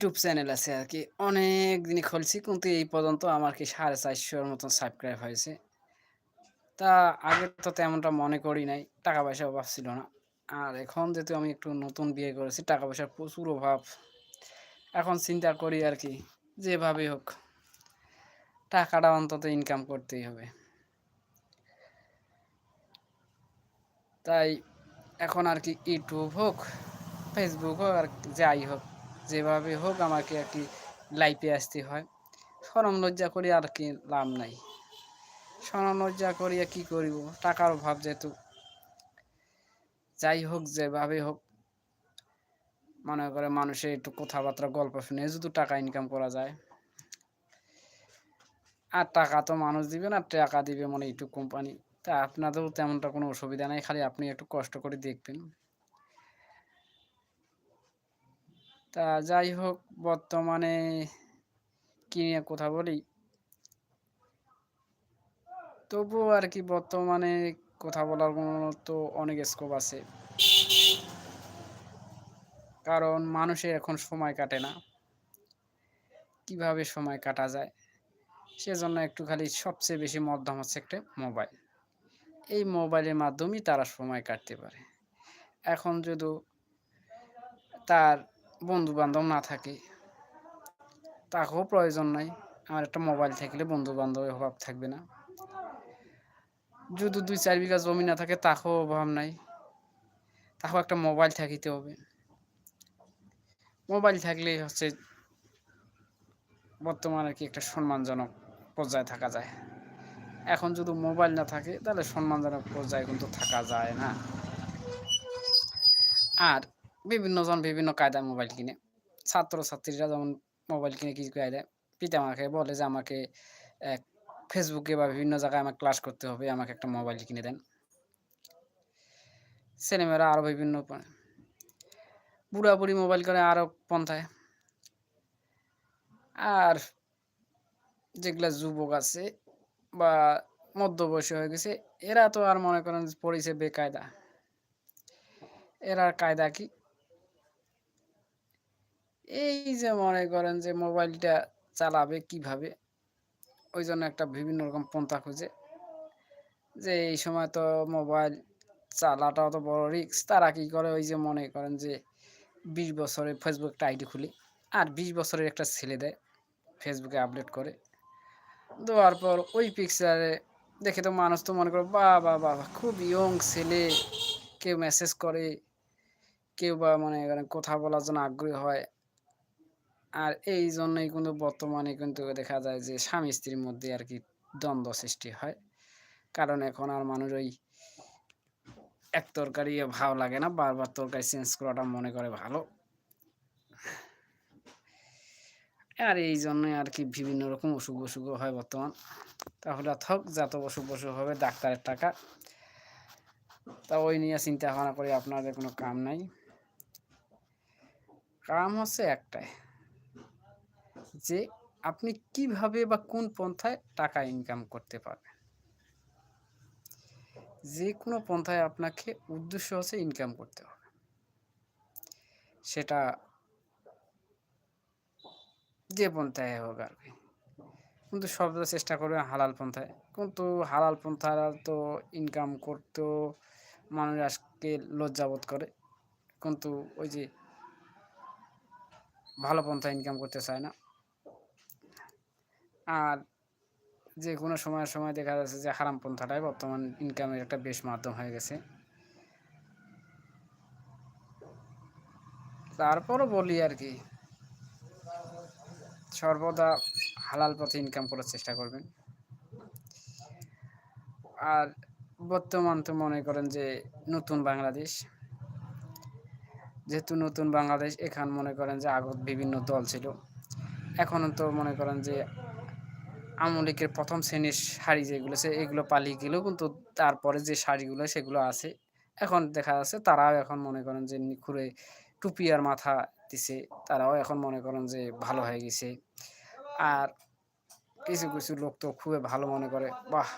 YouTube channel আছে আর কি অনেক দিনই খুলছি কিন্তু এই পর্যন্ত আমার কি ৪৫০ র মতন সাবস্ক্রাইব হয়েছে। তা আগে তো তেমনটা মনে করি নাই। টাকা-পয়সার অভাব ছিল না। আর এখন যেহেতু আমি একটু নতুন বিয়ে করেছি, টাকা-পয়সার প্রচুর অভাব। এখন চিন্তা করি আর কি যেভাবেই হোক টাকাটা অন্তত ইনকাম করতেই হবে। তাই এখন আর কি ইউটিউব হোক, ফেসবুক হোক আর যাই হোক, যেভাবে হোক আমাকে আরকি লাইভে আসতে হয়। শরম লজ্জা করে আর কি লাভ নাই। শরম লজ্জা করিয়া কি করিব? টাকার অভাব যেহেতু। যাই হোক, যেভাবে হোক মনে করে মানুষের একটু কথাবার্তা গল্প শুনে যদি টাকা ইনকাম করা যায়। আর টাকা তো মানুষ দিবে না, টাকা দিবে মানে ইউটিউব কোম্পানি। তা আপনাদেরও তেমনটা কোনো অসুবিধা নাই। খালি আপনি একটু কষ্ট করে দেখবেন। তা যাই হোক, বর্তমানে কি নিয়ে কথা বলি? তবুও আর কি বর্তমানে কথা বলার তো অনেক স্কোপ আছে। কারণ মানুষের এখন সময় কাটে না। কীভাবে সময় কাটা যায়? সেজন্য একটু খালি সবচেয়ে বেশি মাধ্যম হচ্ছে একটা মোবাইল। এই মোবাইলের মাধ্যমেই তারা সময় কাটতে পারে। এখন যদি তার বন্ধু-বান্ধব না থাকে, তাকেও প্রয়োজন নাই। আমার একটা মোবাইল থাকলে বন্ধু-বান্ধবের অভাব থাকবে না। যদি ২-৪ বিঘা জমি না থাকে, তাকেও অভাব নাই। তাকেও একটা মোবাইল থাকিতে হবে। মোবাইল থাকলেই হচ্ছে বর্তমানে আর কি একটা সম্মানজনক পর্যায়ে থাকা যায়। এখন যদি মোবাইল না থাকে, তাহলে সম্মানজনক পর্যায়ে কিন্তু থাকা যায় না। আর বিভিন্নজন বিভিন্ন কায়দায় মোবাইল কিনে। ছাত্র-ছাত্রীরা যেমন মোবাইল কিনে কি কায়দায় পিতামাতাকে বলে যে আমাকে ফেসবুকে বা বিভিন্ন জায়গায় আমাকে ক্লাস করতে হবে, আমাকে একটা মোবাইল কিনে দেন। ছেলেমেয়েরা আরও বিভিন্ন বুড়া-বুড়ি মোবাইল করে আরও পন্থায়। আর যেগুলা যুবক আছে বা মধ্যবয়সী হয়ে গেছে, এরা তো আর মনে করেন পড়েছে বেকায়দা। এরা কায়দা কি? এই যে মনে করেন যে মোবাইলটা চালাবে কীভাবে? ওই জন্য একটা বিভিন্ন রকম পন্থা খুঁজে। যে এই সময় তো মোবাইল চালাটাও তো বড় রিস্ক। তারা কি করে ওই যে মনে করেন যে ২০ বছরের ফেসবুক একটা আইডি খুলে আর ২০ বছরের একটা ছেলে দেয়। ফেসবুকে আপলোড করে। দেওয়ার পর ওই পিকচারে দেখে তো মানুষ তো মনে করে বাহ! বাহ! বাহ! খুব ইয়ং ছেলে। কেউ মেসেজ করে, কেউ বা মনে করেন কথা বলার জন্য আগ্রহী হয়। আর এই জন্যই কিন্তু বর্তমানে কিন্তু দেখা যায় যে স্বামী-স্ত্রীর মধ্যে আর কি দ্বন্দ্ব সৃষ্টি হয়। কারণ এখন আর মানুষ ওই এক তরকারি ভালো লাগে না। বারবার তরকারি চেঞ্জ করাটা মনে করে ভালো। আর এই জন্যই আরকি বিভিন্ন রকম অসুখ-বিসুখও হয় বর্তমান। তাহলে থাক যত অসুখ অসুখ হবে, ডাক্তারের টাকা। তা ওই নিয়ে চিন্তা ভাবনা করে আপনাদের কোনো কাম নাই। কাম হচ্ছে একটাই। যে আপনি কীভাবে বা কোন পন্থায় টাকা ইনকাম করতে পারবেন। যে কোনো পন্থায় আপনাকে উদ্দেশ্য হচ্ছে ইনকাম করতে হবে। সেটা যে পন্থায় হোক আর কি কিন্তু সর্বদা চেষ্টা করবেন হালাল পন্থায়। কিন্তু হালাল পন্থায় তো ইনকাম করতেও মানুষ আজকে লজ্জাবোধ করে। কিন্তু ওই যে ভালো পন্থায় ইনকাম করতে চায় না। আর যে কোনো সময় সময় দেখা যাচ্ছে যে হারাম পন্থাটাই বর্তমান ইনকামের একটা বেশ মাধ্যম হয়ে গেছে। তারপরও বলি আর কি, সর্বদা হালাল পথে ইনকাম করার চেষ্টা করবেন। আর বর্তমান তো মনে করেন যে নতুন বাংলাদেশ। যেহেতু নতুন বাংলাদেশ, এখান মনে করেন যে আগত বিভিন্ন দল ছিল। এখনও তো মনে করেন যে লীগের ১ম শ্রেণির শাড়ি যেগুলো আছে এগুলো পালিয়ে গেলেও কিন্তু তারপরে যে শাড়িগুলো সেগুলো আছে। এখন দেখা যাচ্ছে তারাও এখন মনে করেন যে নিখুঁড়ে টুপি আর মাথা দিছে। তারাও এখন মনে করেন যে ভালো হয়ে গেছে। আর কিছু, কিছু লোক তো খুবই ভালো মনে করে বাহ!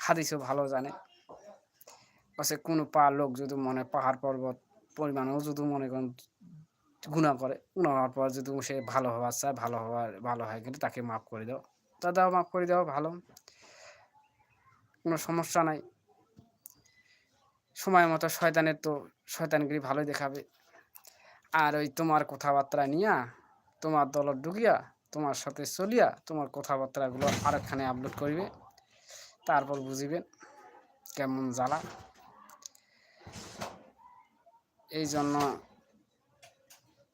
হাদিসও ভালো জানে। পাছে কোনো পা লোক যদি মনে পাহাড় পর্বত পরিমাণেও যদি মনে করেন গুণা করে। গুণা হওয়ার পর যদি সে ভালো হওয়ার চায়, ভালো হওয়ার, ভালো হয় কিন্তু তাকে মাফ করে দাও। তা দাও, মাফ করে দাও, ভালো। কোনো সমস্যা নাই। সময় মতো শয়তানের তো শয়তানগিরি ভালোই দেখাবে। আর ওই তোমার কথাবার্তা নিয়া, তোমার দলত ঢুকিয়া, তোমার সাথে চলিয়া তোমার কথাবার্তাগুলো আরেকখানে আপলোড করবে। তারপর বুঝিবেন কেমন জ্বালা। এই জন্য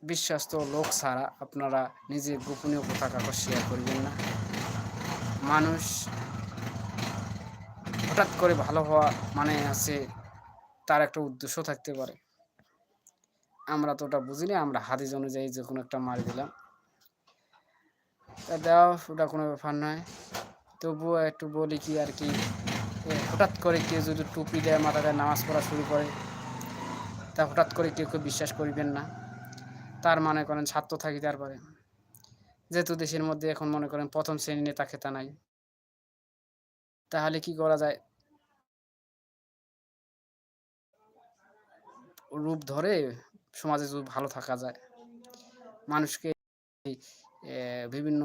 বিশ্বস্ত লোক ছাড়া আপনারা নিজের গোপনীয় কথা কাগজ শেয়ার করবেন না। মানুষ হঠাৎ করে ভালো হওয়া মানে আছে তার একটা উদ্দেশ্য থাকতে পারে। আমরা তো ওটা বুঝিনি আমরা হাদিস অনুযায়ী যে কোনো একটা মারি দিলাম। তা দেওয়া ওটা কোনো ব্যাপার নয়। তবুও একটু বলি কি আর কি হঠাৎ করে কেউ যদি টুপি দেয় মাথা দেয় নামাজ পড়া শুরু করে, তা হঠাৎ করে কেউ কেউ বিশ্বাস করিবেন না। তার মনে করেন ছাত্র থাকি তারপরে। যেহেতু দেশের মধ্যে এখন মনে করেন প্রথম শ্রেণি নেতা খেতা নাই। তাহলে কি করা যায়? রূপ ধরে সমাজে ভালো থাকা যায়। মানুষকে বিভিন্ন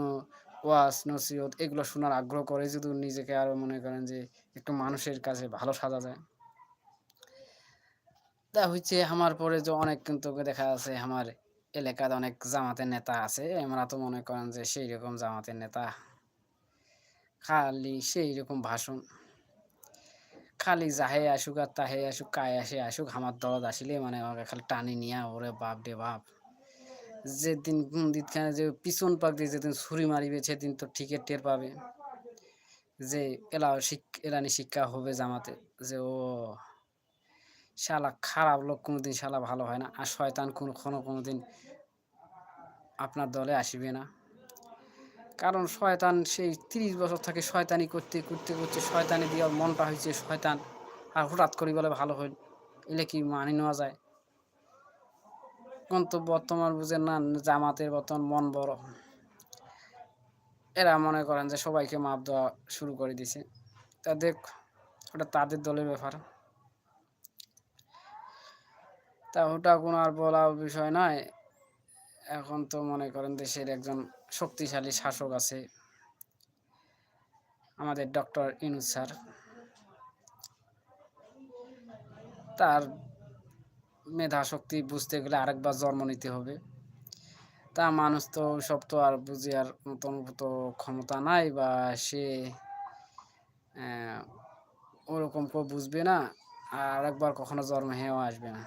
ওয়াজ, নসিহত এগুলো শোনার আগ্রহ করে যদি নিজেকে আরও মনে করেন যে একটু মানুষের কাছে ভালো সাজা যায়। তা হচ্ছে আমার পরে যে অনেক কিন্তু দেখা আছে, আমার এলাকার অনেক জামাতের নেতা আছে। আমরা তো মনে করেন যে সেই রকম জামাতের নেতা। খালি সেই রকম ভাষণ। খালি যাহে আসুক আর তাহে আসুক, কায় আসে আসুক, আমার দরদ আসিলে মানে আমাকে খালি টানি নিয়া, ওরে বাপ রে বাপ। যেদিন দিন যে পিছন পাক দিয়ে যেদিন ছুরি মারিবে, সেদিন তো ঠিকই টের পাবে। যে এলা শিক, এলানি শিক্ষা হবে জামাতে, যে ও শালা খারাপ লোক কোনোদিন শালা ভালো হয় না। আর শয়তান কোনো কোনো দিন আপনার দলে আসবে না। কারণ শয়তান সেই তিরিশ বছর থেকে শয়তানি করতে করতে করতে শয়তানি দিয়ে মনটা হয়েছে শয়তান। আর হঠাৎ করি বলে ভালো হইল। এলে কি মানি নেওয়া যায়? কিন্তু বর্তমান বুঝেন না, জামাতের বর্তমান মন বড়। এরা মনে করেন যে সবাইকে মাপ দেওয়া শুরু করে দিছে তা দেখ, ওটা তাদের দলের ব্যাপার। তা ওটা কোনো আর বলা বিষয় নয় এখন তো মনে করেন দেশের একজন শক্তিশালী শাসক আছে, আমাদের ডক্টর ইনুজ স্যার। তার মেধা শক্তি বুঝতে গেলে আরেকবার জন্ম নিতে হবে। তা মানুষ তো সব তো আর বুঝে আর মতন তো ক্ষমতা নাই বা সে ওরকম কেউ বুঝবে না, আর একবার কখনো জন্ম হয়েও আসবে না।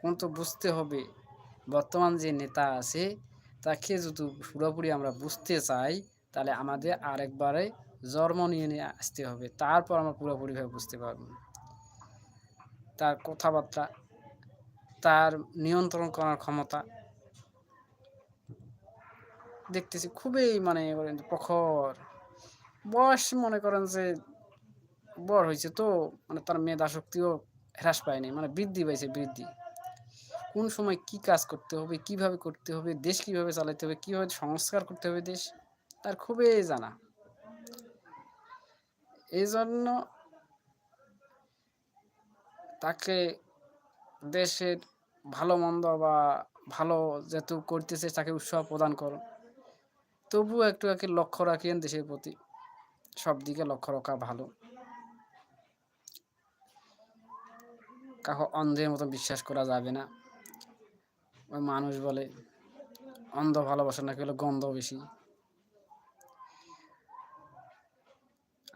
কিন্তু বুঝতে হবে। বর্তমান যে নেতা আছে, তাকে যদি পুরোপুরি আমরা বুঝতে চাই, তাহলে আমাদের আরেকবারে জন্ম নিয়ে নিয়ে আসতে হবে। তারপর আমরা পুরোপুরিভাবে বুঝতে পারব। তার কথাবার্তা, তার নিয়ন্ত্রণ করার ক্ষমতা দেখতেছি খুবই মানে প্রখর। বয়স মনে করেন যে বড় হয়েছে তো মানে তার মেধা শক্তিও হ্রাস পায়নি মানে বৃদ্ধি পাইছে, বৃদ্ধি। কোন সময় কি কাজ করতে হবে, কীভাবে করতে হবে, দেশ কীভাবে চালাতে হবে, কীভাবে সংস্কার করতে হবে দেশ, তার খুবই জানা। এই জন্য তাকে দেশের ভালো মন্দ বা ভালো যেহেতু করতেছে, তাকে উৎসাহ প্রদান করো। তবুও একটু একে লক্ষ্য রাখেন, দেশের প্রতি সব দিকে লক্ষ্য রাখা ভালো। কাহো অন্ধের মতো বিশ্বাস করা যাবে না। ওই মানুষ বলে, অন্ধ ভালোবাসা নাকি হলো গন্ধ বেশি।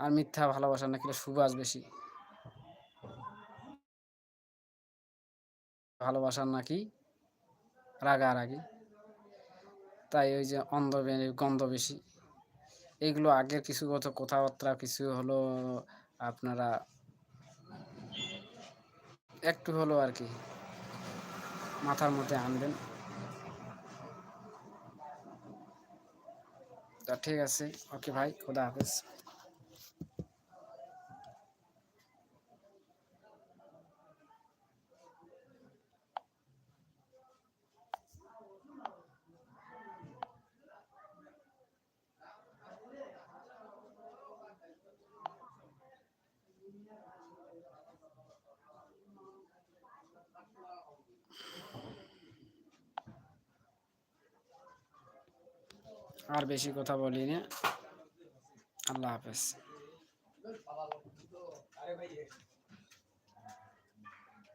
আর মিথ্যা ভালোবাসা নাকি সুবাস বেশি। ভালোবাসার নাকি রাগা রাগারাগি। তাই ওই যে অন্ধ গন্ধ বেশি। এগুলো আগের কিছু কত কথাবার্তা, কিছু হলো আপনারা একটু হলো আর কি। মাথার মধ্যে আনবেন। তা ঠিক আছে। ওকে ভাই খোদা হাফেজ। আর বেশি কথা বলি না আল্লাহ হাফেজ।